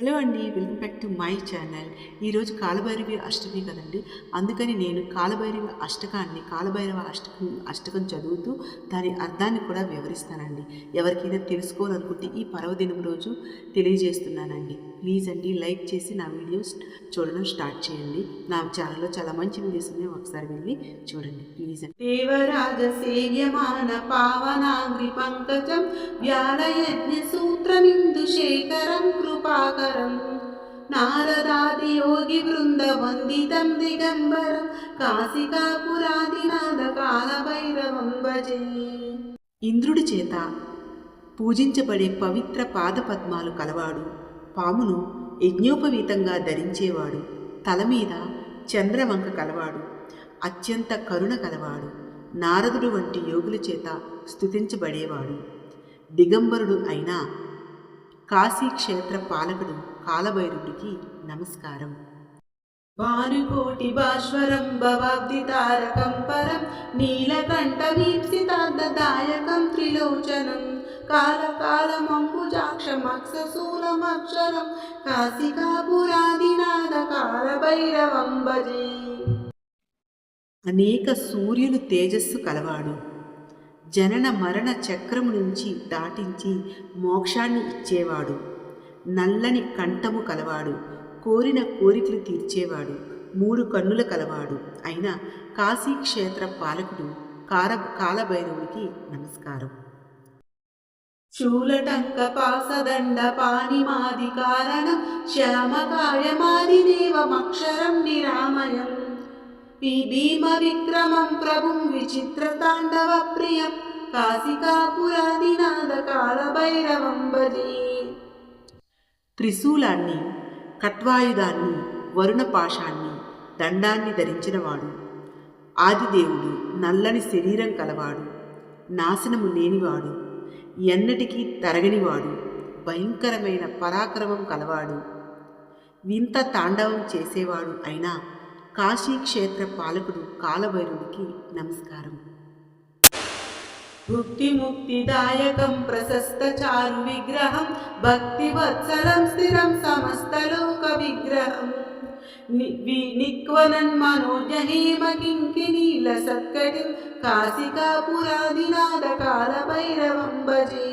Hello అండి welcome back to my channel. ఈరోజు కాలభైరవి అష్టమి కదండి. అందుకని నేను కాలభైరవి అష్టకాన్ని కాలభైరవ అష్టకం అష్టకం చదువుతూ దాని అర్థాన్ని కూడా వివరిస్తానండి. ఎవరికైనా తెలుసుకోవాలనుకుంటే ఈ పర్వదినం రోజు తెలియజేస్తున్నానండి. ప్లీజ్ అండి లైక్ చేసి నా వీడియోస్ చూడడం స్టార్ట్ చేయండి. నా ఛానల్లో చాలా మంచి వీడియోస్ ఉన్నాయి ఒకసారి వెళ్ళి చూడండి. ప్లీజ్ అండి. దేవరాజ పంకజం వ్యాళయజ్ఞ సూత్రమిందు శేఖరం కృపాకరం నారదాది యోగి బృంద వందితం దిగంబరం. కాశికాపురాదినాథ భజే. ఇంద్రుడి చేత పూజించబడే పవిత్ర పాదపద్మాలు కలవాడు. పామును యజ్ఞోపవీతంగా ధరించేవాడు. తల మీద చంద్రవంక కలవాడు. అత్యంత కరుణ కలవాడు. నారదుడు వంటి యోగుల చేత స్తుతించబడేవాడు. దిగంబరుడు అయిన కాశీక్షేత్ర పాలకుడు కాలభైరుడికి నమస్కారం. భానుకోటి భాస్వరం భవాబ్ది తారకం పరం నీలకంఠమీప్సితార్థదాయకం త్రిలోచనం కాలకాలమంబుజాక్షమక్షశూలమక్షరం కాశికాపురాదినాథ కాలభైరవం భజే అనేక సూర్యులు తేజస్సు కలవాడు. జనన మరణ చక్రము నుంచి దాటించి మోక్షాన్ని ఇచ్చేవాడు. నల్లని కంఠము కలవాడు. కోరిన కోరికలు తీర్చేవాడు. మూడు కన్నుల కలవాడు. అయిన కాశీక్షేత్ర పాలకుడు కార కాలభైరవుడికి నమస్కారం. చూలటంక పాసదండ పాణిమాది కారణం శ్యామకాయమాది దేవమక్షరం నిరామయం. భీమ విక్రమం ప్రభుం విచిత్ర తాండవ ప్రియం. కాశికాపురాదినాథ కాలభైరవం భజే త్రిశూలాన్ని కట్వాయుధాన్ని వరుణ పాశాన్ని దండాన్ని ధరించినవాడు. ఆదిదేవుడు నల్లని శరీరం కలవాడు. నాశనము లేనివాడు. ఎన్నటికీ తరగనివాడు. భయంకరమైన పరాక్రమం కలవాడు. వింత తాండవం చేసేవాడు అయినా కాశీక్షేత్ర పాలకుడు కాలభైరుడికి నమస్కారం. భుక్తి ముక్తిదాయకం ప్రశస్త చారు విగ్రహం భక్తి వత్సలం స్థిరం సమస్తలోక విగ్రహం. నిక్వనన్ మనోజహేమ కింకినీల సత్కటిం కాశికాపురాదినాథ కాలభైరవం భజే.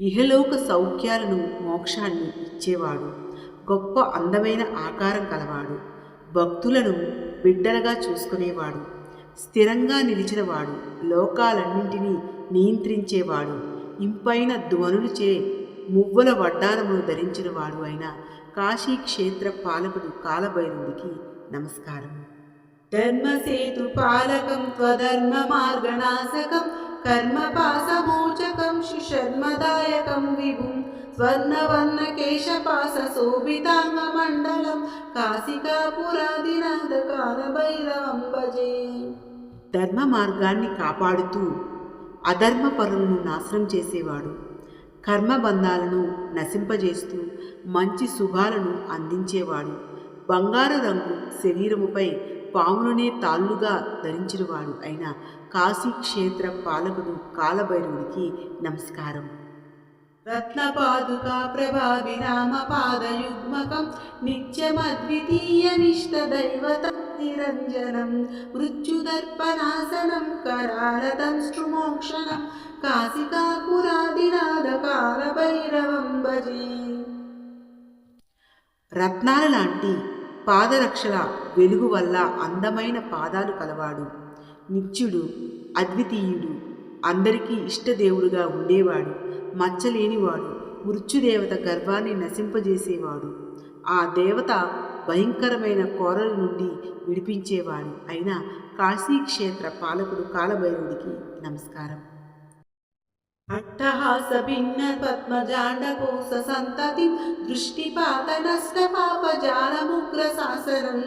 ఇహలోక సౌఖ్యాలను మోక్షాన్ని ఇచ్చేవాడు గొప్ప అందమైన ఆకారం కలవాడు. భక్తులను బిడ్డలుగా చూసుకునేవాడు. స్థిరంగా నిలిచినవాడు. లోకాలన్నింటినీ నియంత్రించేవాడు. ఇంపైన ధ్వనులచే మువ్వల వడ్డారమును ధరించినవాడు అయిన కాశీక్షేత్ర పాలకుడు కాలభైరవుడికి నమస్కారం ధర్మసేతు పాలకం త్వధర్మ మార్గనాశకం కర్మపాసమోచకం సుశర్మదాయకం విభుం స్వర్ణవర్ణ కేశపాస శోభితాంగ మండలం కాశికాపురాదినాథ భజే. ధర్మ మార్గాన్ని కాపాడుతూ అధర్మ పరులను నాశనం చేసేవాడు. కర్మబంధాలను నశింపజేస్తూ మంచి శుభాలను అందించేవాడు. బంగారు రంగు శరీరముపై పాములనే తాళ్ళుగా ధరించినవాడు అయిన కాశీక్షేత్ర పాలకుడు కాలభైరవుడికి నమస్కారం. రత్నపాదుకా ప్రభావి రామ పాదయుగ్మకం నిత్యమద్వితీయమిష్టదైవతం నిరంజనం మృత్యుదర్పనాశనం కరారదం శ్రుమోక్షణం కాశికాపురాదినాథ కాలభైరవం భజే రత్నాల లాంటి పాదరక్షల వెలుగు వల్ల అందమైన పాదాలు కలవాడు నిత్యుడు అద్వితీయుడు అందరికీ ఇష్టదేవుడుగా ఉండేవాడు మచ్చలేనివాడు మృత్యుదేవత గర్వాన్ని నశింపజేసేవాడు. ఆ దేవత భయంకరమైన కోరల నుండి విడిపించేవాడు అయిన కాశీక్షేత్ర పాలకుడు కాలభైరుడికి నమస్కారం. అట్టహాస భిన్న పద్మజాండకోశ సంతతి దృష్టిపాత నష్ట పాపజాలముగ్ర శాసనం.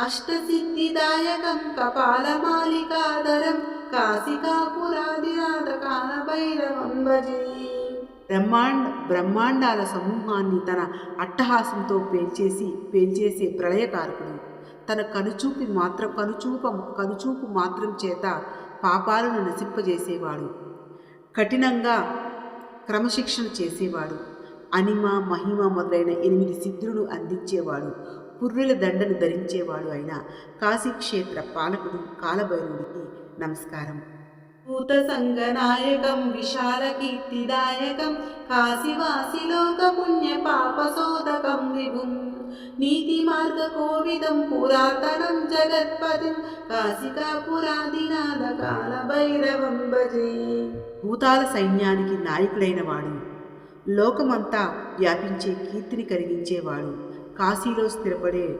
అష్టసిద్ధిదాయకం కపాలమాలికాధరం కాశికాపురాదినాథకాలభైరవం భజే. బ్రహ్మాండ బ్రహ్మాండాల సమూహాన్ని తన అట్టహాసంతో పేల్చేసి పేల్చేసే ప్రళయకారకుడు. తన కనుచూపి మాత్రం కనుచూప కనుచూపు మాత్రం చేత పాపాలను నశింపజేసేవాడు. కఠినంగా క్రమశిక్షణ చేసేవాడు. అనిమ మహిమ మొదలైన ఎనిమిది సిద్ధులను అందించేవాడు. పుర్రెల దండను ధరించేవాడు అయిన కాశీక్షేత్ర పాలకుడు కాలభైరవుడికి నమస్కారం. భూత సంగనాయకం విశాల కీర్తిదాయకం కాశీవాసి లోక పుణ్య పాప శోధకం విభుం. నీతి మార్గ కోవిదం పురాతనం జగత్పతిం కాశికా పురాదినాద కాల భైరవం భజే. భూతాల సైన్యానికి నాయకుడైన వాడు లోకమంతా వ్యాపించే కీర్తిని కలిగించేవాడు. కాశీలో స్థిరపడే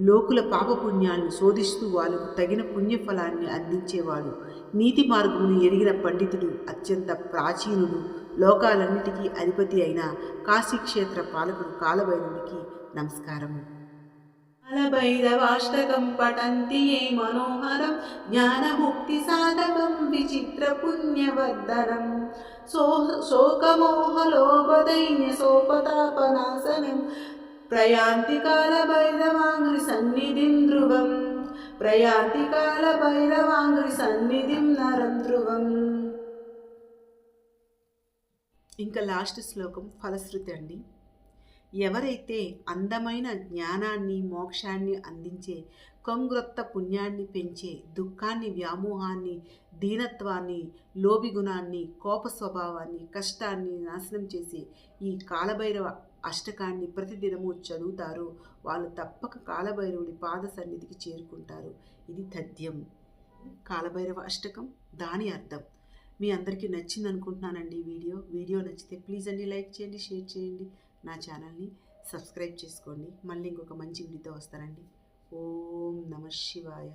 లోకుల పాపపుణ్యాలను శోధిస్తూ వాళ్ళకు తగిన పుణ్యఫలాన్ని అందించేవాడు. నీతి మార్గమును ఎరిగిన పండితుడు అత్యంత ప్రాచీనుడు లోకాలన్నిటికీ అధిపతి అయిన కాశీక్షేత్ర పాలకుడు కాలభైరవుడికి నమస్కారము. కాలభైరవాష్టకం పఠంతి ఏ మనోహరం జ్ఞానముక్తి సాధకం విచిత్ర పుణ్యవర్ధనం. సో కాల సోపతాపనాశనం సన్నిధిం ధ్రువం. ప్రయాంతికాల కాలభైరవాంగ్రి సన్నిధిం నరం ధ్రువం. ఇంకా లాస్ట్ శ్లోకం ఫలశ్రుతి అండి. ఎవరైతే అందమైన జ్ఞానాన్ని మోక్షాన్ని అందించే కొంగ్రొత్త పుణ్యాన్ని పెంచే దుఃఖాన్ని వ్యామోహాన్ని దీనత్వాన్ని లోభిగుణాన్ని కోప స్వభావాన్ని కష్టాన్ని నాశనం చేసే ఈ కాలభైరవ అష్టకాన్ని ప్రతిదినము చదువుతారో. వాళ్ళు తప్పక కాలభైరవుడి పాద సన్నిధికి చేరుకుంటారు. ఇది తథ్యం. కాలభైరవ అష్టకం దాని అర్థం. మీ అందరికీ నచ్చింది అనుకుంటున్నానండి వీడియో. వీడియో నచ్చితే ప్లీజ్ అండి లైక్ చేయండి షేర్ చేయండి. నా ఛానల్ని సబ్స్క్రైబ్ చేసుకోండి. మళ్ళీ ఇంకొక మంచి వీడియోతో వస్తానండి. ఓం నమ శివాయ.